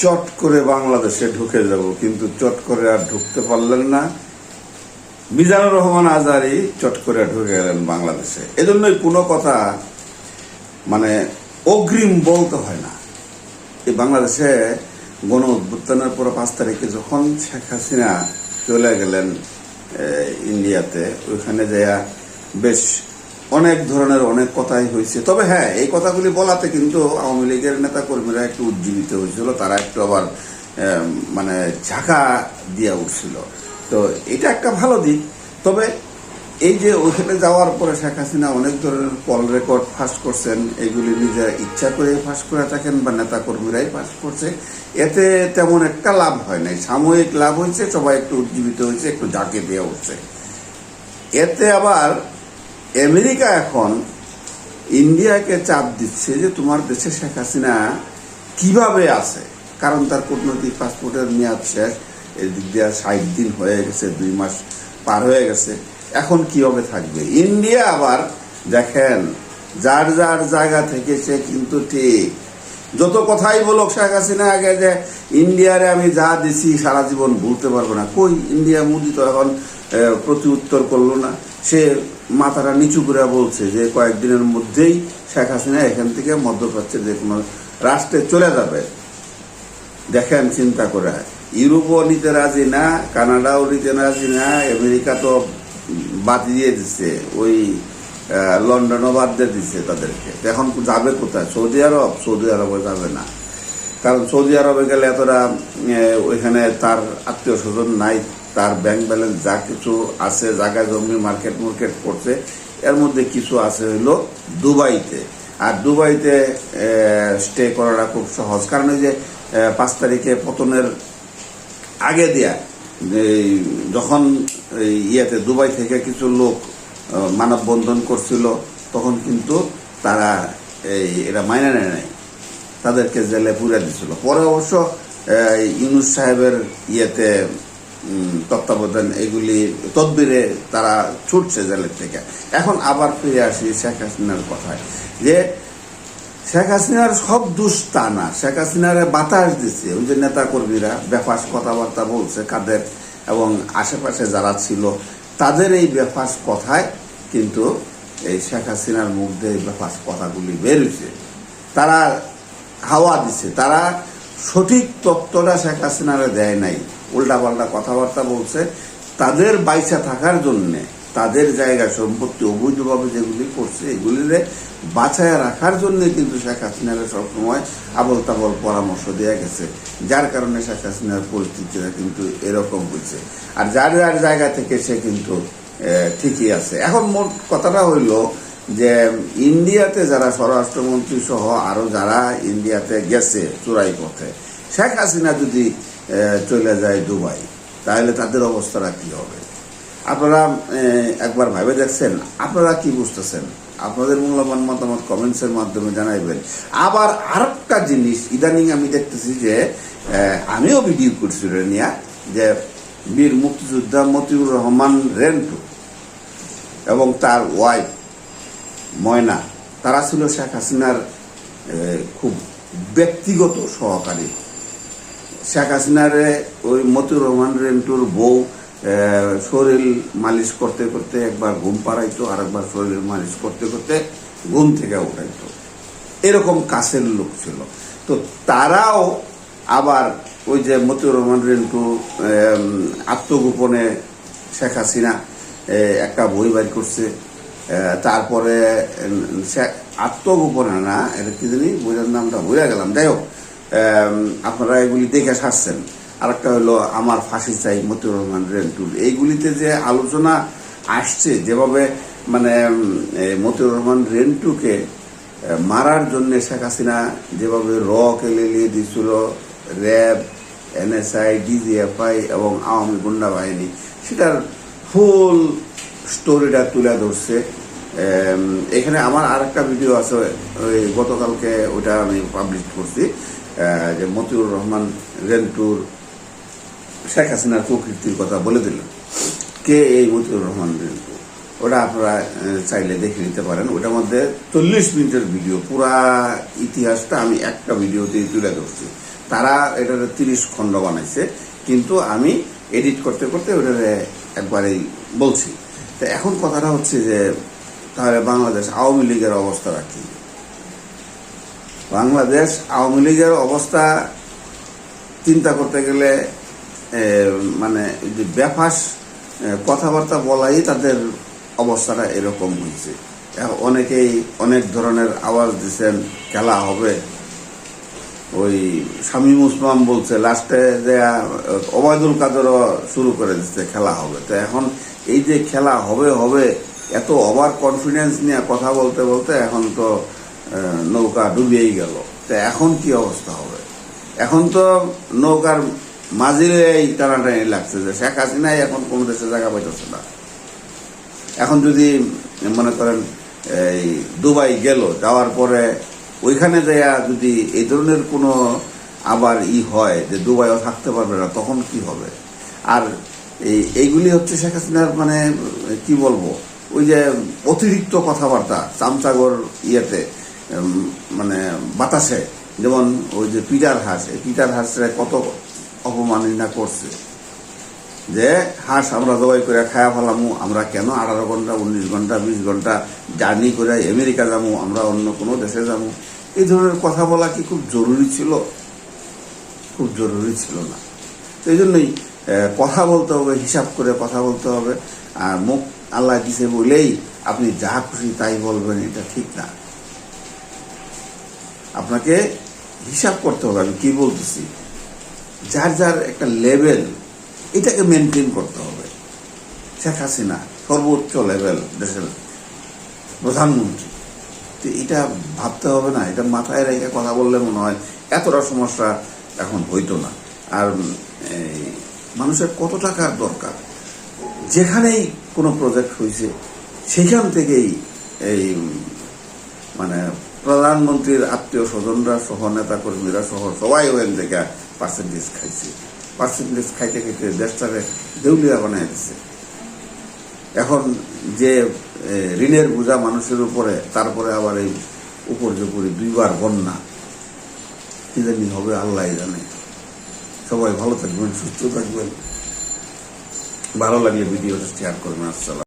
চট করে বাংলাদেশে ঢুকে যাব, কিন্তু চট করে আর ঢুকতে পারলেন না। মিজানুর রহমান আজারি চট করে ঢুকে গেলেন বাংলাদেশে। এজন্যই কোনো কথা মানে অগ্রিম বলতে হয় না। এই বাংলাদেশে গণ উদ্বোধনের পর পাঁচ তারিখে যখন শেখ হাসিনা চলে গেলেন ইন্ডিয়াতে, ওইখানে যাইয়া বেশ অনেক ধরনের অনেক কথাই হয়েছে। তবে হ্যাঁ এই কথাগুলি বলাতে কিন্তু আওয়ামী লীগের নেতা কর্মীরা একটু উজ্জীবিত হয়েছিল, তারা একটু আবার মানে ঝাঁকা দিয়া উঠছিল। তো এটা একটা ভালো দিক। তবে এই যে ওখানে যাওয়ার পরে শেখ হাসিনা অনেক ধরনের কল রেকর্ড ফাঁস করছেন, এগুলি নিজের ইচ্ছা করে ফাঁস করে থাকেন বা নেতা কর্মীরাই ফাঁস করছে। এতে তেমন একটা লাভ হয় নাই। সাময়িক লাভ হয়েছে, সবাই একটু উজ্জীবিত হয়েছে, একটু জাঁকে দেওয়া উঠছে। এতে আবার আমেরিকা এখন ইন্ডিয়াকে চাপ দিচ্ছে যে তোমার দেশে শেখ হাসিনা কীভাবে আছে? কারণ তার কূটনৈতিক পাসপোর্টের মেয়াদ শেষ, এদিক দিয়ে ষাট দিন হয়ে গেছে, দুই মাস পার হয়ে গেছে। এখন কীভাবে থাকবে? ইন্ডিয়া আবার দেখেন, যার যার জায়গা থেকে সে কিন্তু ঠিক। যত কথাই বলুক শেখ হাসিনা আগে যে, ইন্ডিয়ারে আমি যা দিছি সারা জীবন ভুলতে পারব না। কই? ইন্ডিয়া মোদি তো এখন প্রতি উত্তর করল না। সে মাথাটা নিচু করে বলছে যে কয়েকদিনের মধ্যেই শেখ হাসিনা এখান থেকে মধ্যপ্রাচ্যের যে কোনো রাষ্ট্রে চলে যাবে। দেখেন, চিন্তা করে। ইউরোপও নিতে রাজি না, কানাডাও নিতে রাজি না, আমেরিকা তো বাদ দিয়ে দিচ্ছে, ওই লন্ডনও বাদ দিয়ে দিচ্ছে তাদেরকে। এখন যাবে কোথায়? সৌদি আরব? সৌদি আরবে যাবে না। কারণ সৌদি আরবে গেলে এতটা ওইখানে তার আত্মীয় স্বজন নাই। তার ব্যাংক ব্যালেন্স যা কিছু আছে, জায়গা, জমি মার্কেট মার্কেট করছে, এর মধ্যে কিছু আছে হইল দুবাইতে। আর দুবাইতে স্টে করাটা খুব সহজ। কারণ ওই যে পাঁচ তারিখে পতনের আগে দেয়া যখন ইয়েতে, দুবাই থেকে কিছু লোক মানববন্ধন করছিল, তখন কিন্তু তারা এই, এটা মাইনে নেয় নাই। তাদেরকে জেলে পুরে দিছিল। পরে অবশ্য ইউনুস সাহেবের ইয়েতে তত্ত্বাবধান এগুলি তদবিরে তারা ছুটছে জেলের থেকে। এখন আবার ফিরে আসি শেখ হাসিনার কথায়, যে শেখ হাসিনার সব দোষ তা না। শেখ হাসিনার বাতাস দিচ্ছে, ওই যে নেতা কর্মীরা বেফাস কথাবার্তা বলছে কাদের এবং আশেপাশে যারা ছিল, তাদের এই বেফাস কথায় কিন্তু এই শেখ হাসিনার মুখ দিয়ে এই বেফাস কথাগুলি বেরোছে তারা হাওয়া দিচ্ছে তারা সঠিক তত্ত্বটা শেখ হাসিনারে দেয় নাই। উল্টাপাল্টা কথাবার্তা বলছে, তাদের বাইসা থাকার জন্যে, তাদের জায়গা সম্পত্তি অবৈধভাবে যেগুলি করছে, এগুলিরে বাঁচায় রাখার জন্য কিন্তু শেখ হাসিনার সবসময় আবল তাবল পরামর্শ দেওয়া গেছে। যার কারণে শেখ হাসিনার পরিস্থিতিটা কিন্তু এরকম হয়েছে। আর যার যার জায়গা থেকে সে কিন্তু ঠিকই আছে। এখন মোট কথাটা হইল যে, ইন্ডিয়াতে যারা স্বরাষ্ট্রমন্ত্রী সহ আরও যারা ইন্ডিয়াতে গেছে চোরাই পথে, শেখ হাসিনা যদি চলে যায় দুবাই। তাহলে তাদের অবস্থাটা কি হবে? আপনারা একবার ভাবে দেখছেন, আপনারা কি বুঝতেছেন? আপনাদের মূল্যবান মতামত কমেন্টসের মাধ্যমে জানাইবেন। আবার আরেকটা জিনিস, ইদানিং আমি দেখতেছি যে আমিও ভিডিও করছি রেনিয়া যে বীর মুক্তিযোদ্ধা মতিউর রহমান রেন্টু এবং তার ওয়াইফ ময়না, তারা ছিল শেখ হাসিনার খুব ব্যক্তিগত সহকারী। শেখ হাসিনারে ওই মতিউর রহমান রেন্টুর বউ শরীর মালিশ করতে করতে একবার ঘুম পাড়াইতো আর একবার শরীর মালিশ করতে করতে ঘুম থেকে উঠাইতো। এরকম কাছের লোক ছিল। তো তারাও আবার ওই যে মতিউর রহমান রেন্টু আত্মগোপনে শেখ হাসিনা একটা বই বাড়ি করছে। তারপরে আত্মগোপনে না, এটা কি জানি, বইটার নামটা ভুলে গেলাম। যাই হোক আপনারা এগুলি দেখে সারছেন। আর একটা হলো আমার ফাঁসি চাই মতিউর রহমান রেন্টুর এইগুলিতে যে আলোচনা আসছে, যেভাবে মানে মতিউর রহমান রেন্টুকে মারার জন্য শেখ হাসিনা যেভাবে র কেলেলিয়ে দিছিল র্যাব, এনএসআই, ডিজিএফআই এবং আওয়ামী গুন্ডা বাহিনী, সেটার ফুল স্টোরিটা তুলে ধরছে। এখানে আমার আরেকটা ভিডিও আছে, ওই গতকালকে ওটা আমি পাবলিশ করছি। যে মতিউর রহমান রেন্টুর শেখ হাসিনার প্রকৃতির কথা বলে দিল। কে এই মতিউর রহমান রিন্টু? ওটা আপনারা চাইলে দেখে নিতে পারেন। ওটার মধ্যে চল্লিশ মিনিটের ভিডিও, পুরা ইতিহাসটা আমি একটা ভিডিওতেই তুলে ধরছি। তারা এটার তিরিশ খণ্ড বানাইছে, কিন্তু আমি এডিট করতে করতে ওটারে একবারেই বলছি। তো এখন কথাটা হচ্ছে যে, তাহলে বাংলাদেশ আওয়ামী লীগের অবস্থাটা কি? বাংলাদেশ আওয়ামী লীগের অবস্থা চিন্তা করতে গেলে মানে যে ব্যাপাস কথাবার্তা বলাই তাদের অবস্থাটা এরকম হয়েছে। অনেকেই অনেক ধরনের আওয়াজ দিচ্ছেন খেলা হবে। ওই শামীম উসমান বলছে, লাস্টে যে ওবায়দুল কাদেরও শুরু করে দিচ্ছে খেলা হবে। তো এখন এই যে খেলা হবে হবে, এত ওভার কনফিডেন্স নিয়ে কথা বলতে বলতে এখন তো নৌকা ডুবিয়েই গেল। তা এখন কি অবস্থা হবে? এখন তো নৌকার মাঝিরে এই টানাটানি লাগছে যে শেখ হাসিনাই এখন কোনো দেশে জায়গা পাইতেছে না। এখন যদি মনে করেন, এই দুবাই গেল, যাওয়ার পরে ওইখানে যাইয়া যদি এই ধরনের কোনো আবার ই হয় যে দুবাইও থাকতে পারবে না, তখন কি হবে? আর এই, এইগুলি হচ্ছে শেখ হাসিনার মানে কি বলব? ওই যে অতিরিক্ত কথাবার্তা, চামচাগর ইয়েতে। মানে বাতাসে, যেমন ওই যে পিটার হাঁস, এই পিটার হাঁসরে কত অপমাননা করছে। যে হাঁস আমরা জবাই করে খায়া ফেলামু, আমরা কেন আঠারো ঘণ্টা, উনিশ ঘণ্টা, বিশ ঘণ্টা জার্নি করে আমেরিকা যাব আমরা অন্য কোনো দেশে যাব এই ধরনের কথা বলা কি খুব জরুরি ছিল? খুব জরুরি ছিল না। তো এই জন্যই কথা বলতে হবে, হিসাব করে কথা বলতে হবে। আর মুখ আল্লাহ দিছে বলেই আপনি যা খুশি তাই বলবেন, এটা ঠিক না। আপনাকে হিসাব করতে হবে, আমি কি বলতেছি? যার যার একটা লেভেল এটাকে মেনটেন করতে হবে। শেখ হাসিনা, সর্বোচ্চ লেভেল দেশের প্রধানমন্ত্রী। তো এটা ভাবতে হবে না, এটা মাথায় রেখে কথা বললে মনে হয় এতটা সমস্যা এখন হইতো না। আর মানুষের কত টাকার দরকার? যেখানেই কোনো প্রজেক্ট হয়েছে সেখান থেকেই এই মানে প্রধানমন্ত্রীর আত্মীয় স্বজনরা সহ নেতা কর্মীরা সহ সবাই ওখান থেকে পার্সেন্টেজ খাইছে। পার্সেন্টেজ খাইতে খাইতে দেশটারে দেউলিয়া বানাই দিছে। এখন যে ঋণের বোঝা মানুষের উপরে, তারপরে আবার এই উপর্যুপরি দুইবার বন্যা, কি জানি হবে, আল্লাহ জানে। সবাই ভালো থাকবেন, সুস্থ থাকবেন। ভালো লাগলে ভিডিওটা শেয়ার করবেন। আসসালাম।